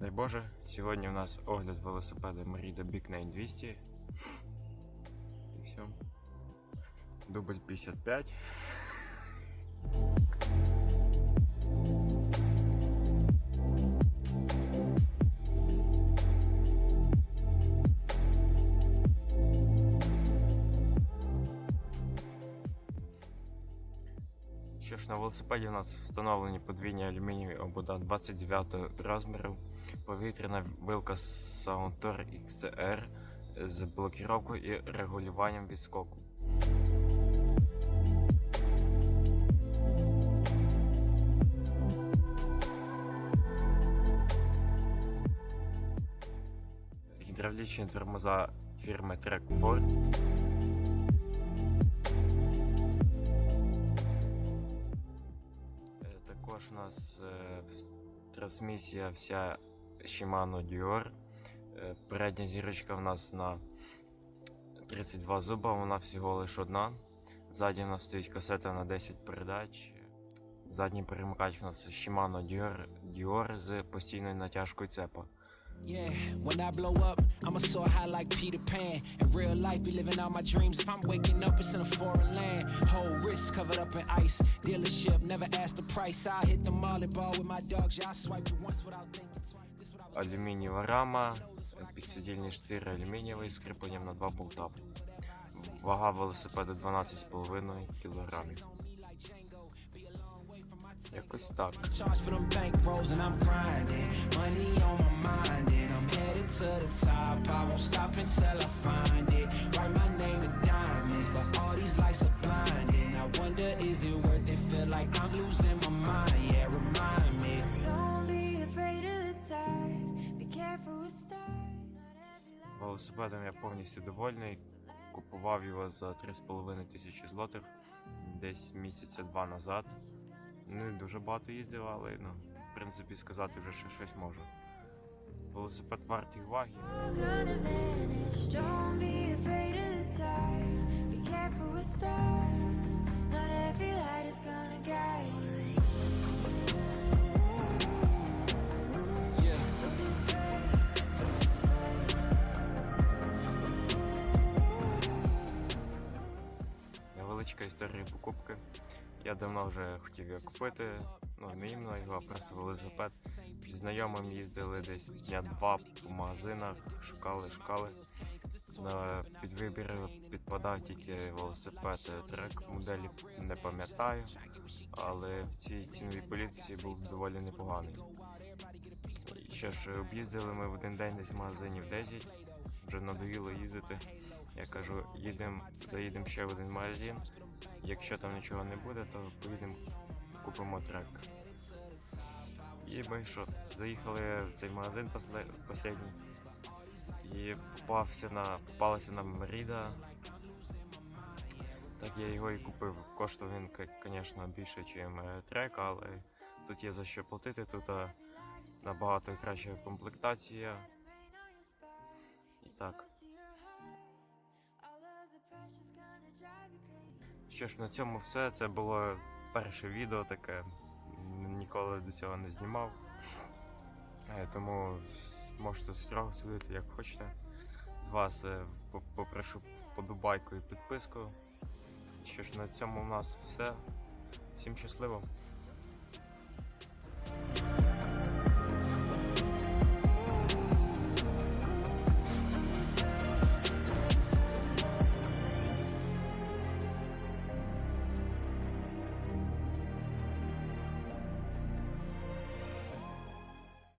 Дай Боже, сьогодні у нас огляд велосипеда Merida Big 200. І все. Дубль 55. Що ж, на велосипеді у нас встановлені подвійні алюмінієві обода 29 розміру, повітряна вилка Soundtor XCR з блокіровкою і регулюванням відскоку. Гідравлічні тормоза фірми Track 4. Також у нас е, трансмісія вся Shimano Dior. Е, Передня зірочка в нас на 32 зуба, вона всього лише одна. Ззаді в нас стоїть касета на 10 передач. Задній перемикач у нас Shimano Dior, Dior з постійною натяжкою цепа. Yeah, when I blow up, I'ma soar high like Peter Pan. In real life, be living all my dreams. If I'm waking up, it's in a foreign land. Whole wrist covered up in ice. Dealership, never ask the price. I hit the molly ball with my dogs. Yeah, I swipe it once without thinking twice. Алюмінієва рама, е, підсидільні штири алюмінієвий з кріпленням на два болта. Вага велосипеда 12,5 кг. Якось так. Money on my mind to the top. I won't stop until I find it. Write my name in diamonds, but all these lights are blinding. I wonder, is it worth it? Feel like I'm losing my mind. Yeah, remind me. Don't be afraid of the dark. Be careful with stars. Велосипедом я повністю довольний. Купував його за 3,5 тисячі злотих десь місяця два назад. Не дуже багато їздив, але ну, в принципі сказати вже що щось можу. Велосипед вартий уваги. Невеличка історія покупки. Я давно вже хотів його купити. Ну, не іменно його, просто велосипед. Зі знайомим їздили десь дня два по магазинах, шукали, шукали. На підвибір підпадав тільки велосипед трек, моделі не пам'ятаю, але в цій ціновій поліції був доволі непоганий. Що ж, об'їздили ми в один день десь магазинів 10, вже надоїло їздити. Я кажу, їдемо, заїдемо ще в один магазин. Якщо там нічого не буде, то поїдемо купимо трек. І ми що, заїхали в цей магазин последній. І попався на, попалася на Меріда. Так я його і купив. Коштував він, звісно, більше, ніж трек, але тут є за що платити, тут е, набагато краща комплектація. І так. Що ж, на цьому все. Це було перше відео таке. Ніколи до цього не знімав. Е, Тому можете строго судити, як хочете. З вас е, попрошу вподобайку і підписку. Що ж, на цьому у нас все. Всім щасливо!